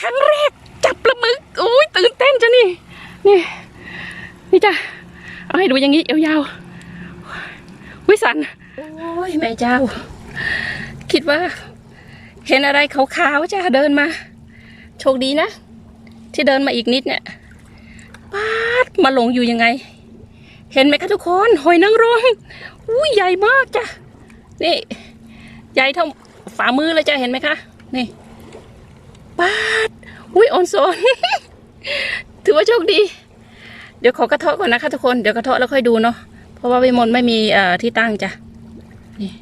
ครั้งแรกจับปลาหมึกโอ้ยตื่นเต้นจ้ะนี่นี่นี่จ้ะเอาให้ดูอย่างนี้ยาวๆวิสันโอ้ยแม่เจ้า คิดว่า เห็นอะไรขาวๆจ้ะเดินมา โชคดีนะ ที่เดินมาอีกนิดเนี่ยป๊าดมาหลงอยู่ยังไง เห็นไหมคะทุกคนหอยนางรมอุ้ยใหญ่มากจ้ะนี่ ใหญ่เท่าฝ่ามือเลยจ้ะเห็นไหมคะ นี่ ป๊าดอุ้ยออนโซน ถือว่าโชคดี เดี๋ยวขอกระเทาะก่อนนะคะทุกคน เดี๋ยวกระเทาะแล้วค่อยดูเนาะ เพราะว่าวิมลไม่มีที่ตั้งจ้ะ นี่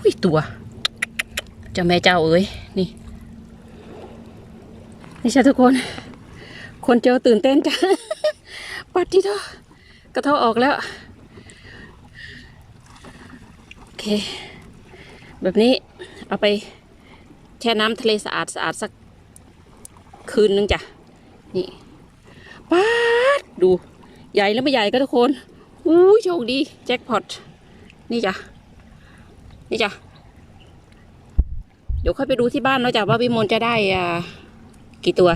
อุ้ยตัวเจ้าแม่เจ้าเอ้ย นี่ นี่ใช่ทุกคน คนเจอตื่นเต้นจ้ะ ปัดที่เถอะกระเทาะออกแล้ว โอเค แบบนี้เอาไป ช่น้ำทะเลสะอาดสะอาดสักคืนนึงจ้ะ นี่ป๊าดดูใหญ่แล้วไม่ใหญ่ก็ทุกคนอู้ยโชคดีแจ็คพอตนี่จ้ะ นี่จ้ะ เดี๋ยวค่อยไปดูที่บ้านเนาะจ้ะว่าวิมลจะได้อ่ากี่ตัว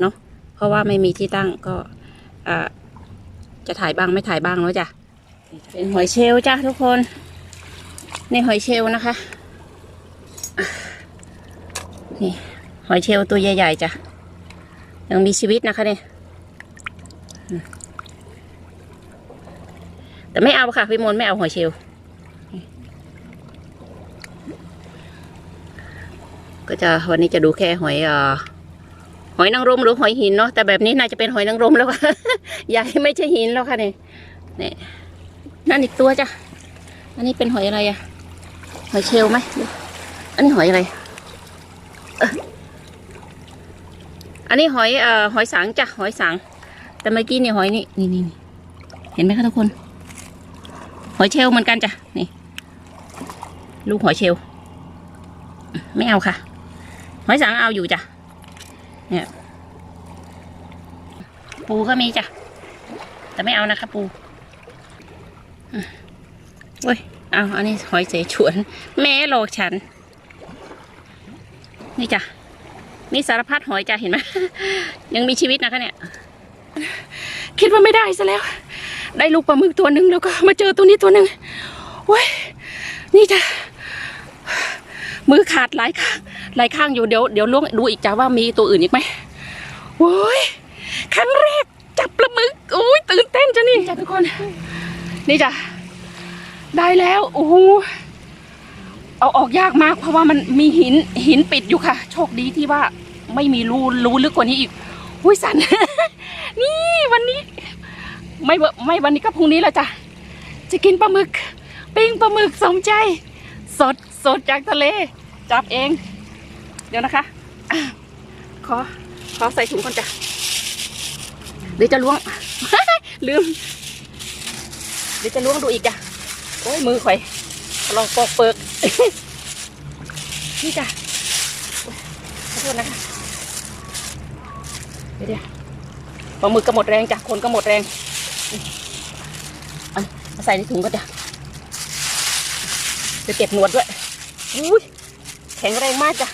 เนาะเพราะว่าไม่มีที่ตั้งก็อ่าจะถ่ายบ้างไม่ถ่ายบ้างเนาะจ้ะ เป็นหอยเชลล์จ้ะทุกคน ในหอยเชลล์นะคะ นี่หอยเชลล์ตัวใหญ่ๆจ้ะ ยังมีชีวิตนะคะเนี่ยแต่ไม่เอาค่ะพี่มนไม่เอาหอยเชลล์ก็จะวันนี้จะดูแค่หอยอ่อหอยนางรมหรือหอยหินเนาะแต่แบบนี้น่าจะเป็นหอยนางรมแล้วค่ะใหญ่ไม่ใช่หินแล้วค่ะเนี่ยนี่นั่นอีกตัวจ้ะอันนี้เป็นหอยอะไรอะหอยเชลไหมอันนี้หอยอะไร อันนี้หอยเอ่อหอยสังจ้ะหอยสัง แต่เมื่อกี้เนี่ยหอยนี่นี่นี่เห็นไหมคะทุกคน หอยเชลล์เหมือนกันจ้ะนี่ ลูกหอยเชลล์ไม่เอาค่ะ หอยสังเอาอยู่จ้ะเนี่ยปูก็มีจ้ะแต่ไม่เอานะคะ ปูอืมโอ้ยเอาอันนี้หอยเสฉวน แม่โลกฉัน นี่จ้ะมีสารพัดหอยจ้ะเห็นไหมยังมีชีวิตนะคะเนี่ย คิดว่าไม่ได้ซะแล้ว ได้ลูกปลาหมึกตัวหนึ่งแล้วก็มาเจอตัวนี้ตัวหนึ่งโอ้ยนี่จ้ะมือขาดหลายข้างหลายข้างอยู่เดี๋ยวเดี๋ยวล่วงดูอีกจ้ะว่ามีตัวอื่นอีกไหมโอ้ยครั้งแรกจับปลาหมึกโอ้ยตื่นเต้นจ้ะนี่จ้ะทุกคน นี่จ้ะได้แล้วโอ้โห เอาออกยากมากเพราะว่ามันมีหินหินปิดอยู่ค่ะ โชคดีที่ว่าไม่มีรูรูลึกกว่านี้อีกอุ้ยสัน นี่วันนี้ ไม่ไม่วันนี้ก็พรุ่งนี้แล้วจ้ะจะกินปลาหมึก ปิ้งปลาหมึกสมใจ สดสดจากทะเล จับเอง เดี๋ยวนะคะอะขอขอใส่ถุงก่อนจ้ะเดี๋ยวจะล้วง ลืม เดี๋ยวจะล้วงดูอีกจ้ะโอ้ยมือข่อย ลองปอกเปิกนี่จ้ะขอโทษนะคะเดี๋ยวปลาหมึกก็หมดแรงจ้ะคนก็หมดแรงเอามาใส่ในถุงก็จ้ะเดี๋ยวเก็บหนวดด้วยอุ้ยแข็งแรงมากจ้ะ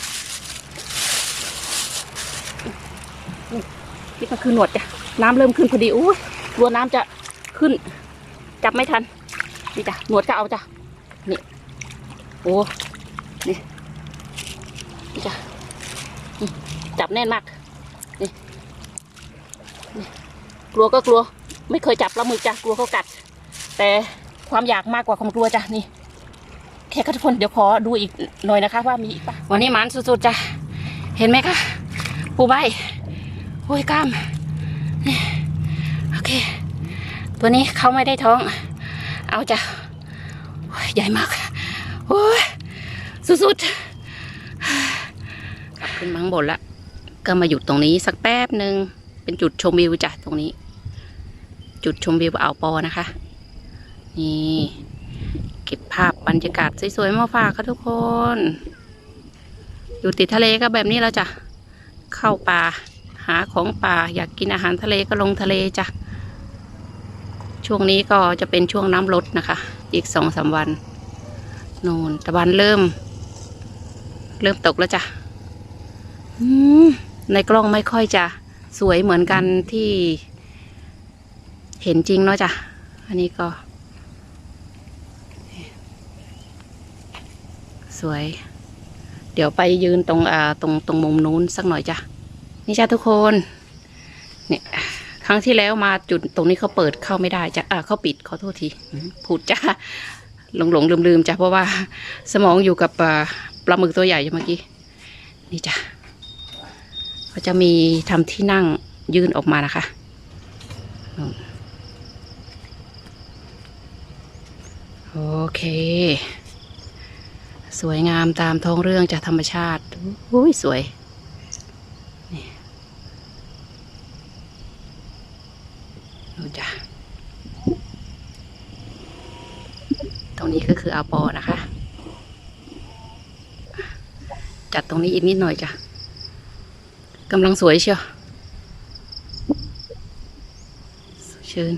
นี่นี่ก็คือหนวดจ้ะน้ำเริ่มขึ้นพอดีอุ้ยกลัวน้ำจะขึ้น จับไม่ทันนี่จ้ะหนวดก็เอาจ้ะ นี่โอ้นี่นี่จ้ะจับแน่นมากนี่นี่กลัวก็กลัว ไม่เคยจับปลาหมึกจ้ะกลัวเขากัด แต่ความอยากมากกว่าความกลัวจ้ะนี่แค่ทุกคนเดี๋ยวขอดูอีกหน่อยนะคะ ว่ามีอีกปะวันนี้มันสุดๆจ้ะเห็นไหมคะปูใบโอ้ยกล้ามนี่โอเค ตัวนี้เขาไม่ได้ท้อง เอาจ้ะ ใหญ่มากโอ้ยสุดๆกลับขึ้นมาข้งบนละ ก็มาหยุดตรงนี้สักแป๊บหนึ่งเป็นจุดชมวิวจ้ะตรงนี้ จุดชมวิวอ่าวปอนะคะ นี่เก็บภาพบรรยากาศสวยๆมาฝากค่ะทุกคน อยู่ติดทะเลก็แบบนี้แล้วจ้ะ เข้าป่าหาของป่าอยากกินอาหารทะเลก็ลงทะเลจ้ะช่วงนี้ก็จะเป็นช่วงน้ำลดนะคะ อีกสองสามวันนูนตะวันเริ่ม เริ่มตกแล้วจ้ะในกล้องไม่ค่อยจะสวยเหมือนกันที่เห็นจริงเนาะจ้ะ อันนี้ก็ สวย เดี๋ยวไปยืนตรงอ่าตรงตรงมุมนู้นสักหน่อยจ้ะ นี่จ้ะทุกคน เนี่ย ครั้งที่แล้วมาจุดตรงนี้เขาเปิดเข้าไม่ได้จ้ะอาเขาปิดขอโทษทีพูดจ้ะหลงหลงลืมลืมจ้ะเพราะว่าสมองอยู่กับปลาหมึกตัวใหญ่อยู่เมื่อกี้นี่จ้ะเขาจะมีทำที่นั่งยื่นออกมานะคะโอเค สวยงามตามท้องเรื่องจากธรรมชาติอุ้ยสวย นี่ดูจ้ะ ตรงนี้ก็ คืออาปอนะคะ จัดตรงนี้อีกนิดหน่อยจ้ะกำลังสวยเชียวเชิญ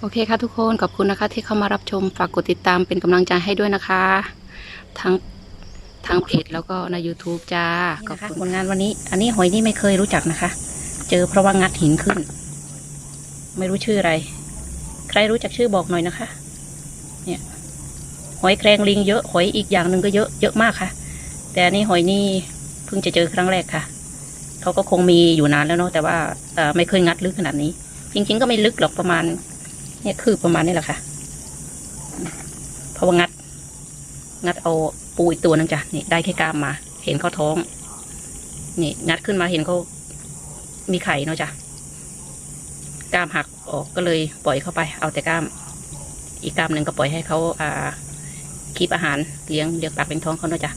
โอเคค่ะทุกคนขอบคุณนะคะที่เข้ามารับชมฝากกดติดตามเป็นกำลังใจให้ด้วยนะคะ ทั้งทางเพจแล้วก็ใน YouTube จ้าขอบคุณผลงานวันนี้ อันนี้หอยนี่ไม่เคยรู้จักนะคะ เจอเพราะว่างัดหินขึ้น ไม่รู้ชื่ออะไร ใครรู้จักชื่อบอกหน่อยนะคะ เนี่ย หอยแครงลิงเยอะ หอยอีกอย่างหนึ่งก็เยอะเยอะมากค่ะ แต่นนี้หอยนี่เพิ่งจะเจอครั้งแรกค่ะเขาก็คงมีอยู่นานแล้วเนาะแต่ว่าไม่เคยงัดลึกขนาดนี้ จริง ๆ ก็ไม่ลึกหรอกประมาณ เนี่ยคือประมาณนี้แหละค่ะเพราะว่างัด งัดเอาปูอีกตัวหนึงจ้ะนี่ได้แค่กามมา เห็นเขาท้อง นี่งัดขึ้นมาเห็นเขา มีไข่เนาะจ้ะกล้ามหักออกก็เลยปล่อยเข้าไป เอาแต่กล้าม อีกกล้ามหนึ่งก็ปล่อยให้เขาอ่าคีบอาหารเลี้ยงเลี้ยงปากเลี้ยงท้องเขาเนาะจ้ะ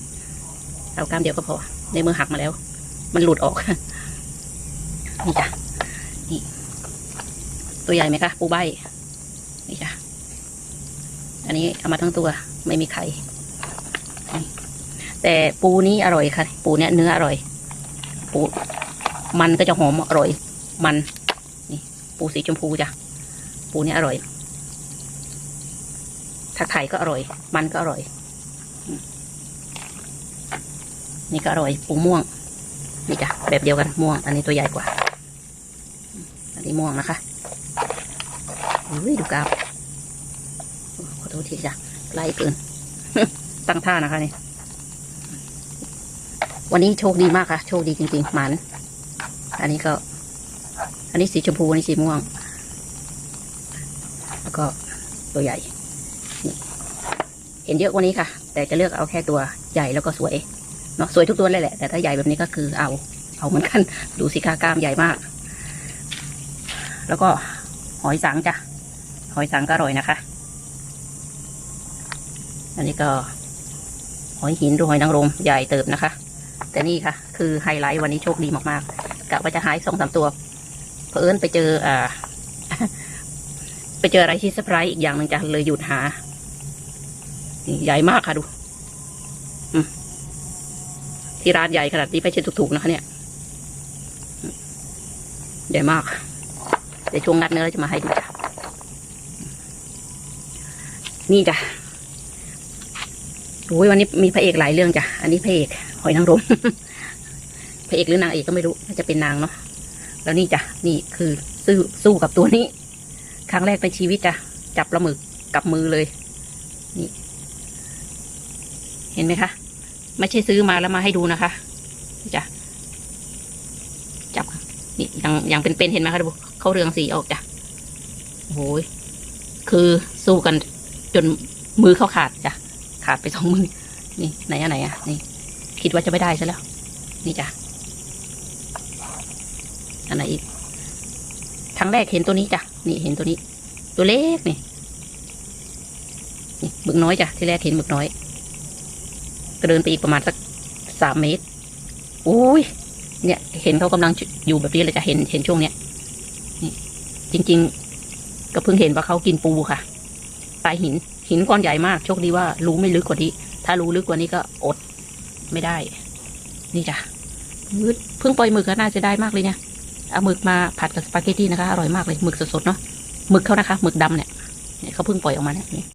เอากล้ามเดียวก็พอ ในมือหักมาแล้ว มันหลุดออกนี่จ้ะนี่ตัวใหญ่ไหมคะปูใบนี่จ้ะอันนี้เอามาทั้งตัว ไม่มีไข่แต่ปูนี้อร่อยค่ะ ปูเนี้ยเนื้ออร่อย ปู มันก็จะหอมอร่อย มันนี่ปูสีชมพูจ้ะปูเนี้ยอร่อยถ้าไข่ก็อร่อย มันก็อร่อย นี่ก็อร่อยปูม่วงนี่จ้ะแบบเดียวกันม่วง อันนี้ตัวใหญ่กว่า อันนี้ม่วงนะคะอุ้ยดูกราบขอโทษทีจ้ะไล่เกิน ตั้งท่านะคะนี่วันนี้โชคดีมากค่ะ โชคดีจริงๆหมัน อันนี้ก็ อันนี้สีชมพู อันนี้สีม่วง แล้วก็ตัวใหญ่ เห็นเยอะกว่านี้ค่ะ แต่จะเลือกเอาแค่ตัวใหญ่แล้วก็สวย เนาะสวยทุกตัวเลยแหละ แต่ถ้าใหญ่แบบนี้ก็คือเอา เอาเหมือนกัน ดูสิคะกล้ามใหญ่มาก แล้วก็หอยสังจ้ะ หอยสังก็อร่อยนะคะ อันนี้ก็หอยหินดูหอยนางรมใหญ่เติบนะคะ แต่นี่ค่ะ คือไฮไลท์วันนี้โชคดีมากๆ กะว่าจะหายสองสามตัวเผอิญไปเจออ่า ไปเจออะไรที่เซอร์ไพรส์อีกอย่างหนึ่งจ้ะเลยหยุดหาใหญ่มากค่ะดูที่ร้านใหญ่ขนาดนี้ไม่ใช่ถูกๆนะคะเนี่ยใหญ่มาก เดี๋ยวช่วงงัดเนื้อจะมาให้ดูจ้ะนี่จ้ะโอ้ยวันนี้มีพระเอกหลายเรื่องจ้ะ อันนี้พระเอกหอยนางรม พระเอกหรือนางเอกก็ไม่รู้น่าจะเป็นนางเนาะแล้วนี่จ้ะนี่คือสู้สู้กับตัวนี้ ครั้งแรกในชีวิตจ้ะจับปลาหมึกกับมือเลย นี่ เห็นไหมคะ ไม่ใช่ซื้อมาแล้วมาให้ดูนะคะจ้ะจับนี่ยังยังเป็นๆเห็นไหมคะดูเขาเรืองสีออกจ้ะโอ้ยคือสู้กันจนมือเขาขาดจ้ะขาดไปสองมือนี่ไหนอะไหนอะนี่ คิดว่าจะไม่ได้ซะแล้ว นี่จ้ะ อันไหนอีกครั้งแรกเห็นตัวนี้จ้ะนี่เห็นตัวนี้ ตัวเล็กนี่นี่หมึกน้อยจ้ะที่แรกเห็นหมึกน้อย ก็เดินไปอีกประมาณสักสามเมตรอุ้ยเนี่ยเห็นเขากำลังอยู่แบบนี้เลยจะเห็นเห็นช่วงเนี้ยนี่จริง ๆ ก็เพิ่งเห็นว่าเขากินปูค่ะปลายหินหินก้อนใหญ่มากโชคดีว่ารู้ไม่ลึกกว่านี้ ถ้ารู้ลึกกว่านี้ก็อดไม่ได้ นี่จ้ะ มืดเพิ่งปล่อยหมึกก็น่าจะได้มากเลยเนี่ยเอาหมึกมาผัดกับสปาเกตตี้นะคะอร่อยมากเลยหมึกสดๆเนาะหมึกเขานะคะหมึกดำเนี่ยเนี่ยเขาเพิ่งปล่อยออกมาเนี่ย